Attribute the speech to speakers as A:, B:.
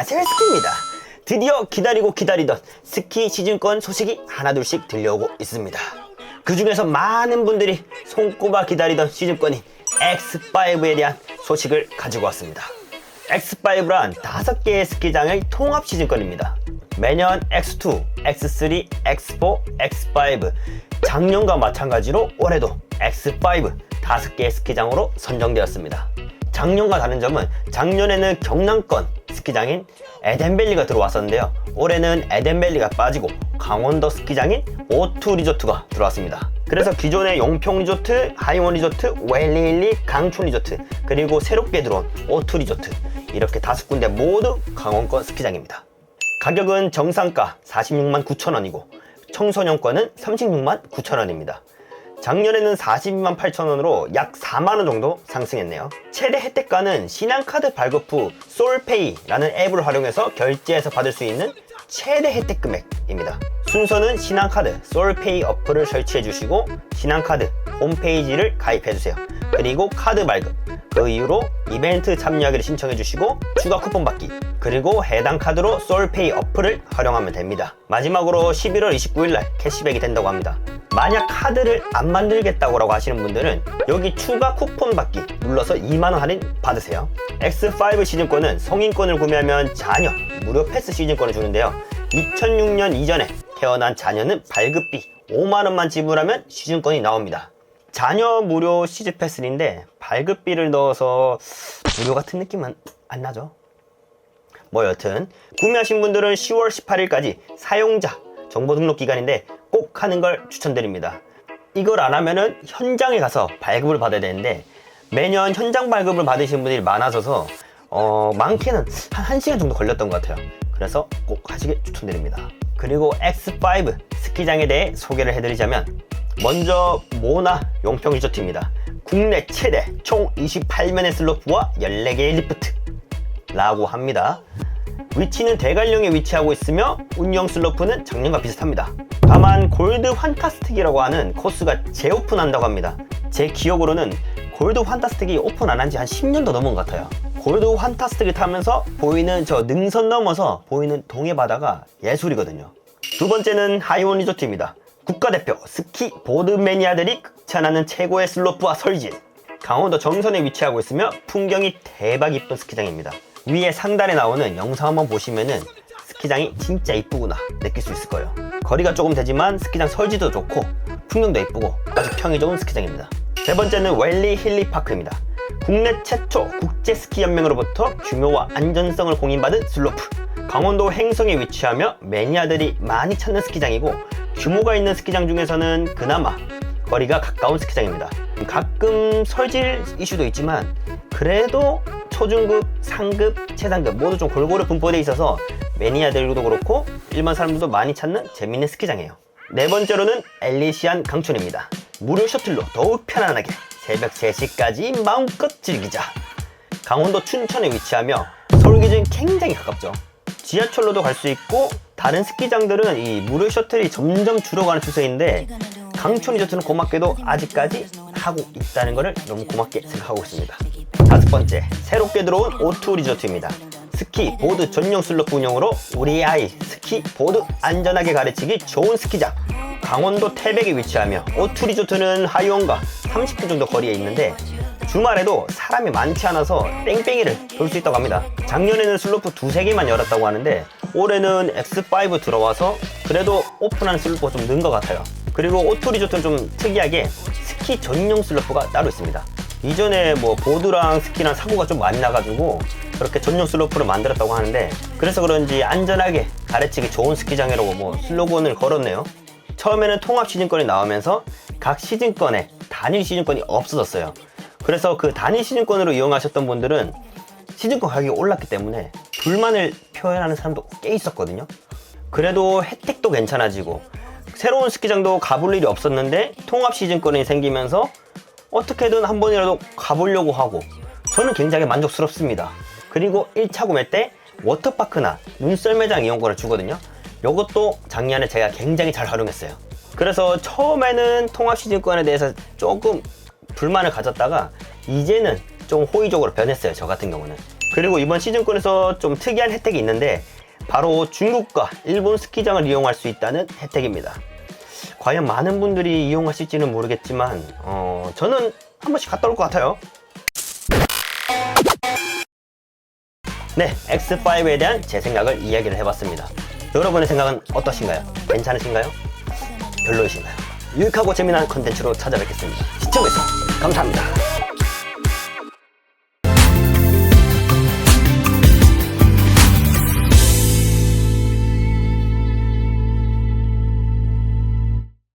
A: 안녕하세요 스키입니다. 드디어 기다리고 기다리던 스키 시즌권 소식이 하나둘씩 들려오고 있습니다. 그 중에서 많은 분들이 손꼽아 기다리던 시즌권인 X5에 대한 소식을 가지고 왔습니다. X5란 다섯 개의 스키장의 통합 시즌권입니다. 매년 X2, X3, X4, X5 작년과 마찬가지로 올해도 X5 다섯 개의 스키장으로 선정되었습니다 작년과 다른 점은 작년에는 경남권 스키장인 에덴밸리가 들어왔었는데요. 올해는 에덴밸리가 빠지고 강원도 스키장인 오투 리조트가 들어왔습니다. 그래서 기존의 용평 리조트, 하이원 리조트, 웰리일리, 강촌 리조트, 그리고 새롭게 들어온 오투 리조트 이렇게 다섯 군데 모두 강원권 스키장입니다. 가격은 정상가 46만 9천 원이고 청소년권은 36만 9천 원입니다. 작년에는 42만 8천 원으로 약 4만 원 정도 상승했네요. 최대 혜택가는 신한카드 발급 후 솔페이라는 앱을 활용해서 결제해서 받을 수 있는 최대 혜택 금액입니다. 순서는 신한카드 솔페이 어플을 설치해 주시고 신한카드 홈페이지를 가입해 주세요. 그리고 카드 발급, 그 이후로 이벤트 참여하기를 신청해 주시고 추가 쿠폰 받기 그리고 해당 카드로 솔페이 어플을 활용하면 됩니다. 마지막으로 11월 29일 날 캐시백이 된다고 합니다. 만약 카드를 안 만들겠다고 하시는 분들은 여기 추가 쿠폰 받기 눌러서 2만원 할인 받으세요. X5 시즌권은 성인권을 구매하면 자녀 무료 패스 시즌권을 주는데요. 2006년 이전에 태어난 자녀는 발급비 5만원만 지불하면 시즌권이 나옵니다. 자녀 무료 시즌 패스인데 발급비를 넣어서 무료 같은 느낌은 안 나죠? 뭐 여튼 구매하신 분들은 10월 18일까지 사용자 정보 등록 기간인데 꼭 하는 걸 추천드립니다. 이걸 안 하면은 현장에 가서 발급을 받아야 되는데 매년 현장 발급을 받으시는 분들이 많아져서 어, 많게는 한 1시간 정도 걸렸던 것 같아요. 그래서 꼭 하시길 추천드립니다. 그리고 X5 스키장에 대해 소개를 해드리자면 먼저 모나 용평 리조트입니다. 국내 최대 총 28면의 슬로프와 14개의 리프트 라고 합니다. 위치는 대관령에 위치하고 있으며 운영 슬로프는 작년과 비슷합니다. 다만 골드 환타스틱이라고 하는 코스가 재오픈한다고 합니다. 제 기억으로는 골드 환타스틱이 오픈 안 한 지 한 10년도 넘은 것 같아요. 골드 환타스틱을 타면서 보이는 저 능선 넘어서 보이는 동해 바다가 예술이거든요. 두 번째는 하이원 리조트입니다. 국가대표 스키 보드 매니아들이 극찬하는 최고의 슬로프와 설진. 강원도 정선에 위치하고 있으며 풍경이 대박 이쁜 스키장입니다. 위에 상단에 나오는 영상 한번 보시면은 스키장이 진짜 이쁘구나 느낄 수 있을 거예요. 거리가 조금 되지만 스키장 설지도 좋고 풍경도 이쁘고 아주 평이 좋은 스키장입니다. 세 번째는 웰리 힐리 파크입니다. 국내 최초 국제 스키 연맹으로부터 규모와 안전성을 공인받은 슬로프. 강원도 행성에 위치하며 매니아들이 많이 찾는 스키장이고 규모가 있는 스키장 중에서는 그나마 거리가 가까운 스키장입니다. 가끔 설질 이슈도 있지만 그래도 초중급, 상급, 최상급 모두 좀 골고루 분포되어 있어서 매니아들도 그렇고 일반 사람들도 많이 찾는 재밌는 스키장이에요. 네 번째로는 엘리시안 강촌입니다. 무료 셔틀로 더욱 편안하게 새벽 3시까지 마음껏 즐기자. 강원도 춘천에 위치하며 서울 기준 굉장히 가깝죠. 지하철로도 갈 수 있고 다른 스키장들은 이 무료 셔틀이 점점 줄어가는 추세인데 강촌 리조트는 고맙게도 아직까지 하고 있다는 것을 너무 고맙게 생각하고 있습니다. 다섯 번째, 새롭게 들어온 오투 리조트입니다. 스키, 보드 전용 슬로프 운영으로 우리 아이 스키, 보드 안전하게 가르치기 좋은 스키장. 강원도 태백에 위치하며 오투 리조트는 하이원과 30분 정도 거리에 있는데 주말에도 사람이 많지 않아서 뺑뺑이를 돌 수 있다고 합니다. 작년에는 슬로프 두세 개만 열었다고 하는데 올해는 X5 들어와서 그래도 오픈하는 슬로프가 좀 는 것 같아요. 그리고 오토 리조트는 좀 특이하게 스키 전용 슬로프가 따로 있습니다. 이전에 뭐 보드랑 스키랑 사고가 좀 많이 나가지고 그렇게 전용 슬로프를 만들었다고 하는데 그래서 그런지 안전하게 가르치기 좋은 스키장이라고 뭐 슬로건을 걸었네요. 처음에는 통합 시즌권이 나오면서 각 시즌권에 단일 시즌권이 없어졌어요. 그래서 그 단일 시즌권으로 이용하셨던 분들은 시즌권 가격이 올랐기 때문에 불만을 표현하는 사람도 꽤 있었거든요. 그래도 혜택도 괜찮아지고 새로운 스키장도 가볼 일이 없었는데 통합 시즌권이 생기면서 어떻게든 한 번이라도 가보려고 하고 저는 굉장히 만족스럽습니다. 그리고 1차 구매 때 워터파크나 눈썰매장 이용권을 주거든요. 이것도 작년에 제가 굉장히 잘 활용했어요. 그래서 처음에는 통합 시즌권에 대해서 조금 불만을 가졌다가 이제는 좀 호의적으로 변했어요. 저 같은 경우는. 그리고 이번 시즌권에서 좀 특이한 혜택이 있는데 바로 중국과 일본 스키장을 이용할 수 있다는 혜택입니다. 과연 많은 분들이 이용하실지는 모르겠지만 어, 저는 한 번씩 갔다 올 것 같아요. 네, X5에 대한 제 생각을 이야기를 해봤습니다. 여러분의 생각은 어떠신가요? 괜찮으신가요? 별로이신가요? 유익하고 재미난 컨텐츠로 찾아뵙겠습니다. 시청해주셔서 감사합니다.